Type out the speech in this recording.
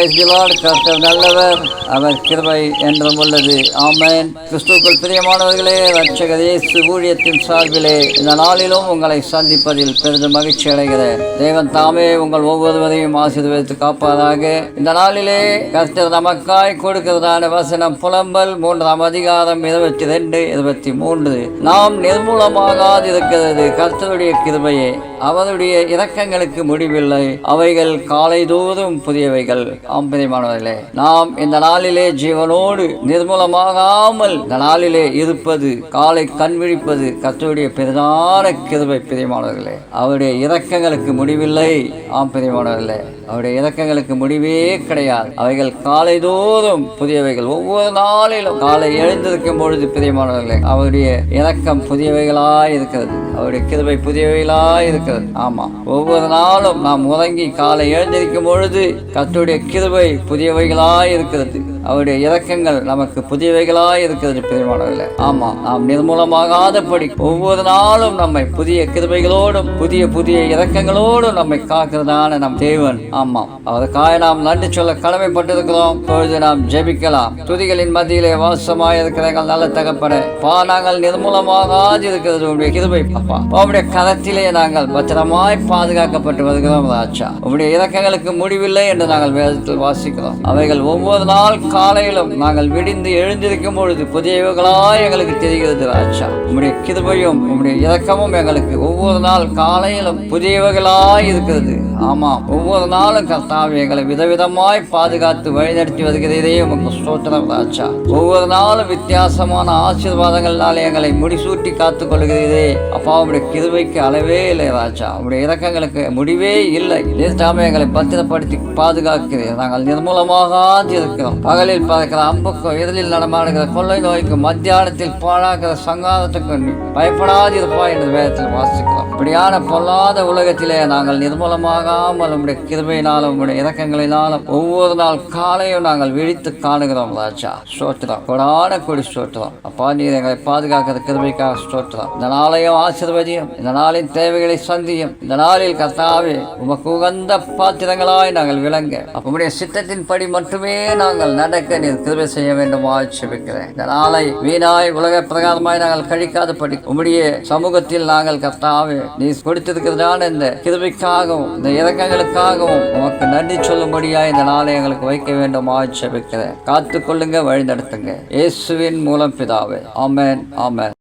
Price கர்த்தர் நல்லவர். அவர் கிருபை என்றும் உள்ளது. ஆமேன். கிறிஸ்துக்கள் பிரியமானவர்களே ரட்சகர் இயேசு ஊழியத்தின் சார்பிலே இந்த நாளிலும் உங்களை சந்திப்பதில் பெரிதும் மகிழ்ச்சி அடைகிறேன். தேவன் தாமே உங்கள் ஒவ்வொருவரையும் ஆசீர்வதித்து காப்பாராக. இந்த நாளிலே கர்த்தர் நமக்காய் கொடுக்கிறதான வசனம் புலம்பல் மூன்றாம் அதிகாரம் இருபத்தி ரெண்டு இருபத்தி மூன்று. நாம் நிர்மூலமாகாது இருக்கிறது கர்த்தருடைய கிருபையே. அவருடைய இரக்கங்களுக்கு முடிவில்லை. அவைகள் காலை தோறும் புதியவைகள். ஆம்பரியமானவர்களே நாம் இந்த நாளிலே ஜீவனோடு நிர்மூலமாகாமல் இந்த நாளிலே இருப்பது காலை கண் விழிப்பது கர்த்தருடைய பெரிதான கிருபை பிரியமானவர்களே. அவருடைய இரக்கங்களுக்கு முடிவில்லை. ஆம்பிரியமானவர்களே அவருடைய இலக்கங்களுக்கு முடிவே கிடையாது. அவைகள் காலை தோறும் புதியவைகள். ஒவ்வொரு நாளிலும் காலை எழுந்திருக்கும் பொழுது பிரியமானவர்களே அவருடைய இலக்கம் புதியவைகளாய் இருக்கிறது. அவருடைய கிருபை புதியவைகளாய் இருக்கிறது. ஆமா. ஒவ்வொரு நாளும் நாம் உறங்கி காலை எழுந்திருக்கும் பொழுது கத்துடைய கிருபை புதியவைகளாய் இருக்கிறது. அவருடைய இறக்கங்கள் நமக்கு புதியவைகளாய் இருக்கிறது பிரியமானவர்களே. ஆமா. நாம் நிர்மூலமாகாதபடி ஒவ்வொரு நாளும் நம்மை புதிய கிருபைகளோடும் புதிய புதிய இறக்கங்களோடும் நம்மை காக்கிறதான நம் தேவன். ஆமாம். அதற்காக நாம் நன்றி சொல்ல கடமைப்பட்டிருக்கிறோம். இப்பொழுது நாம் ஜெபிக்கலாம். துதிகளின் மத்தியிலே வாசமாக இருக்கிற எங்கள் நல்ல தகப்பன. பா நாங்கள் நிர்மூலமாகாது இருக்கிறது உங்களுடைய கிருபை பாப்பா. உங்களுடைய கரத்திலே நாங்கள் பத்திரமாய் பாதுகாக்கப்பட்டு வருகிறோம் ராஜா. உங்களுடைய இறக்கங்களுக்கு முடிவில்லை என்று நாங்கள் வேதத்தில் வாசிக்கிறோம். அவைகள் ஒவ்வொரு நாள் காலையிலும் நாங்கள் விடிந்து எழுந்திருக்கும் பொழுது புதியவர்களாய் எங்களுக்கு தெரிகிறது ராஜா. உங்களுடைய கிருபையும் உங்களுடைய இறக்கமும் எங்களுக்கு ஒவ்வொரு நாள் காலையிலும் புதியவர்களாய் இருக்கிறது. ஆமாம் ஒவ்வொரு நாளும் கர்த்தாவே எங்களை விதவிதமாய் பாதுகாத்து வழிநடத்தி வருகிறதே உங்கள் ஸ்தோத்திரம் ராஜா. ஒவ்வொரு நாளும் வித்தியாசமான ஆசீர்வாதங்களால் எங்களை முடிசூட்டி காத்து கொள்கிறதே அப்பா அவருடைய கிருவைக்கு அளவே இல்லை ராஜா. அவருடைய இறக்கங்களுக்கு முடிவே இல்லை. நிறுத்தாம எங்களை பத்திரப்படுத்தி பாதுகாக்கிறேன் நாங்கள் நிர்மூலமாக இருக்கிறோம். பகலில் பறக்கிற அம்புக்கும் எதிரில் நடமாடுகிற கொள்ளை நோய்க்கும் மத்தியானத்தில் பாழாக்கிற சங்காரத்துக்கும் பயப்படாதிருப்பா என்று வேதத்தில் வாசிக்கிறோம். இப்படியான பொல்லாத உலகத்திலே நாங்கள் நிர்மூலமாக நிர்மூலமாகாமல் உடைய கிருபையினாலும் உடைய இரக்கங்களினாலும் ஒவ்வொரு நாள் காலையும் நாங்கள் விழித்து காணுகிறோம் ராஜா. சோற்றுறோம் கொடான கொடி சோற்றுறோம் அப்பா நீர் எங்களை பாதுகாக்கிற கிருபைக்காக சோற்றுறோம் இந்த நாளையும் ஆசிர்வதியும். இந்த நாளின் தேவைகளை சந்தியும். இந்த நாளில் கர்த்தாவே உமக்கு உகந்த பாத்திரங்களாய் நாங்கள் விளங்க. அப்படைய சித்தத்தின் படி மட்டுமே நாங்கள் நடக்க நீர் கிருபை செய்ய வேண்டுமா. செபிக்கிறேன் இந்த நாளை வீணாய் உலக பிரகாரமாய் நாங்கள் கழிக்காத படி உம்முடைய சமூகத்தில் நாங்கள் கர்த்தாவே நீ கொடுத்திருக்கிறதான இந்த கிருபைக்காகவும் இந்த இரக்கங்களுக்காகவும் உமக்கு நன்றி சொல்லும்படியாக இந்த நாளை எங்களுக்கு வைக்க வேண்டுமா செபிக்கிறேன் காத்துக்கொள்ளுங்க வழிநடத்துங்க. இயேசுவின் மூலம் பிதாவே. ஆமேன் ஆமேன்.